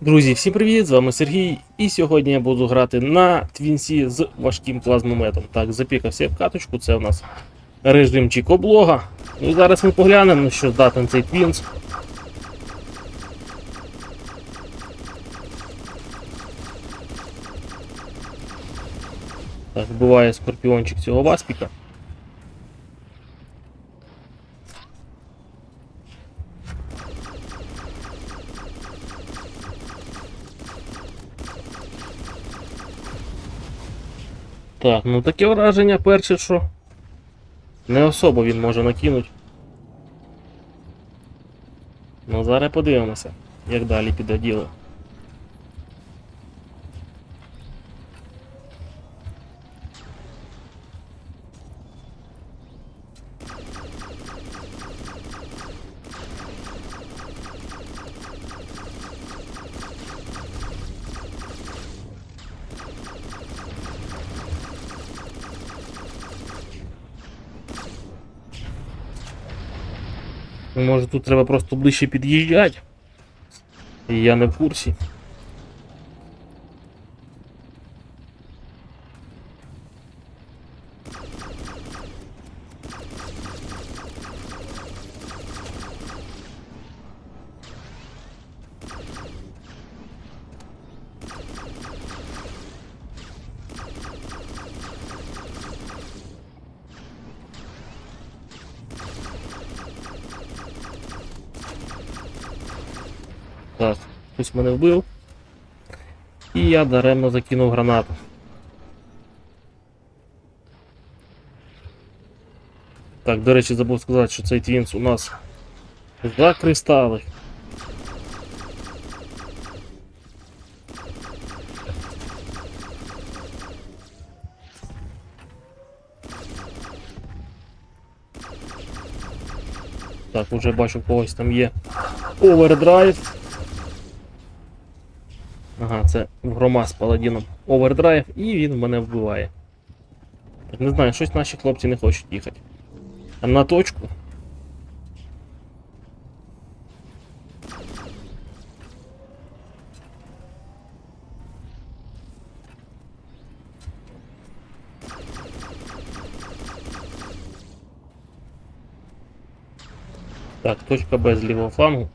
Друзі, всім привіт! З вами Сергій. І сьогодні я буду грати на твінсі з важким плазмометом. Так, запікався в каточку, це у нас режимчик облога. І зараз ми поглянемо, що здатен цей твінс. Так, вбиває скорпіончик цього васпіка. Так, ну таке враження перше, що не особо він може накинути. Ну зараз подивимося, як далі піде діло. Може тут треба просто ближче під'їжджати. Я не в курсі. Так, хтось мене вбив. І я даремно закинув гранату. Так, до речі, забув сказати, що цей твінс у нас за кристали. Так, уже бачу, когось там є овердрайв. Ага, це грома з паладіном овердрайв, і він мене вбиває. Не знаю, щось наші хлопці не хочуть їхати. А на точку. Так, точка Б з лівого флангу.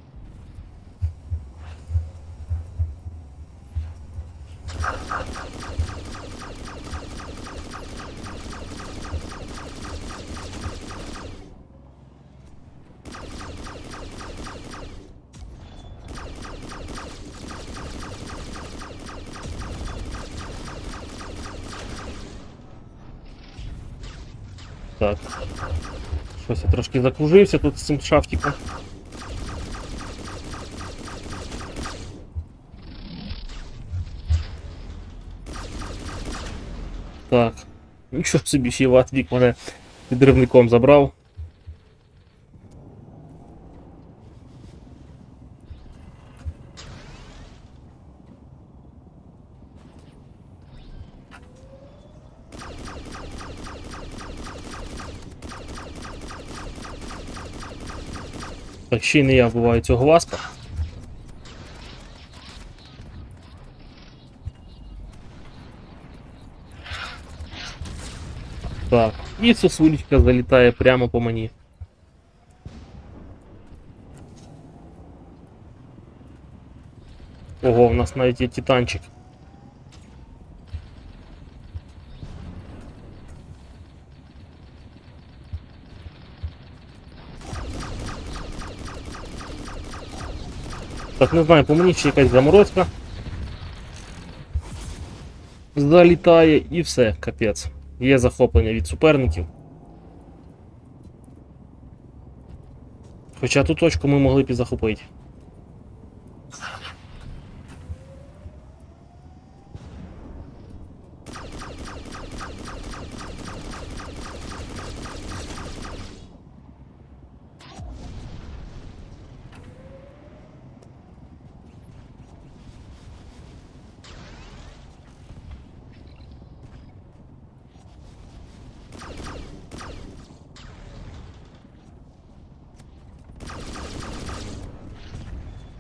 Так. Щось я трошки закружився тут з цим шафтиком. Так. Нічого собі ще Ватвік мене підривником забрав. Так, ще й не я вбиваю цього васпа. Так, і сосулечка залітає прямо по мені. Ого, у нас навіть є титанчик. Так, не знаю, по мені ще якась заморозка. Залітає і все, капець. Є захоплення від суперників. Хоча ту точку ми могли б і захопити.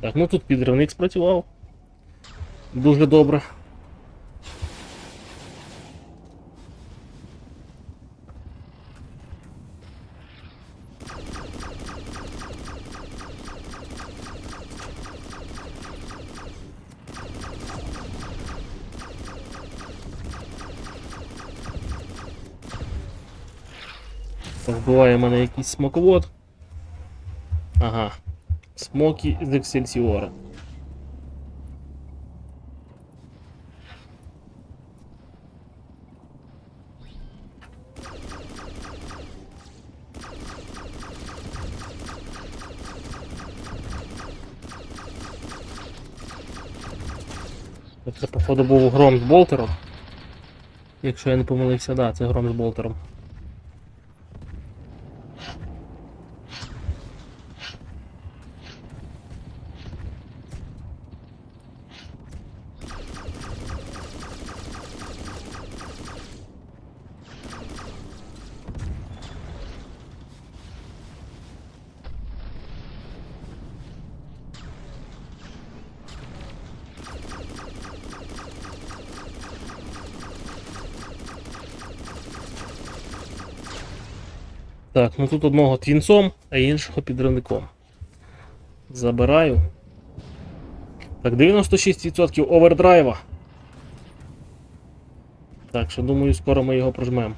Так, ну тут підривник спрацював. Дуже добре. Вбиває мене якийсь смоковод. Ага. Смокі з Ексельсіора. Це, походу, був гром з болтером. Якщо я не помилився, да, це гром з болтером. Так, ну тут одного твінцом, а іншого підривником. Забираю. Так, 96% овердрайва. Так що думаю, скоро ми його прожмемо.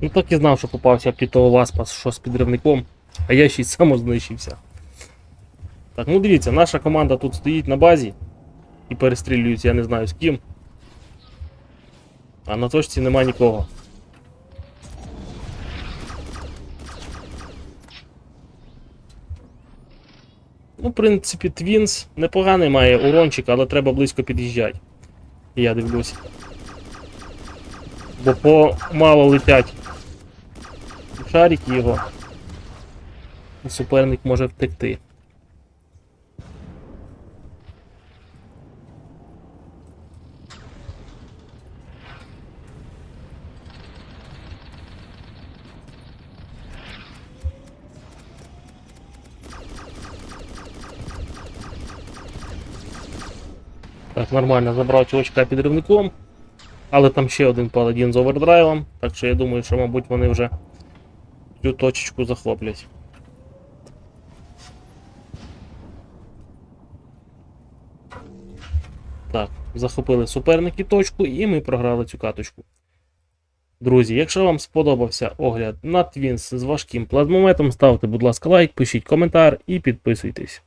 Ну так і знав, що попався під того васпа, що з підривником, а я ще й самознищився. Так, ну дивіться, наша команда тут стоїть на базі і перестрілюється, я не знаю з ким. А на точці нема нікого. Ну, в принципі, Твінс непоганий має урончик, але треба близько під'їжджати. Я дивлюсь. Бо помало летять шарики його. Суперник може втекти. Так, нормально забрав чувачка підривником. Але там ще один паладін з овердрайвом. Так що я думаю, що, мабуть, вони вже цю точечку захоплять. Так, захопили суперники точку і ми програли цю каточку. Друзі, якщо вам сподобався огляд на Твінс з важким плазмометом, ставте, будь ласка, лайк, пишіть коментар і підписуйтесь.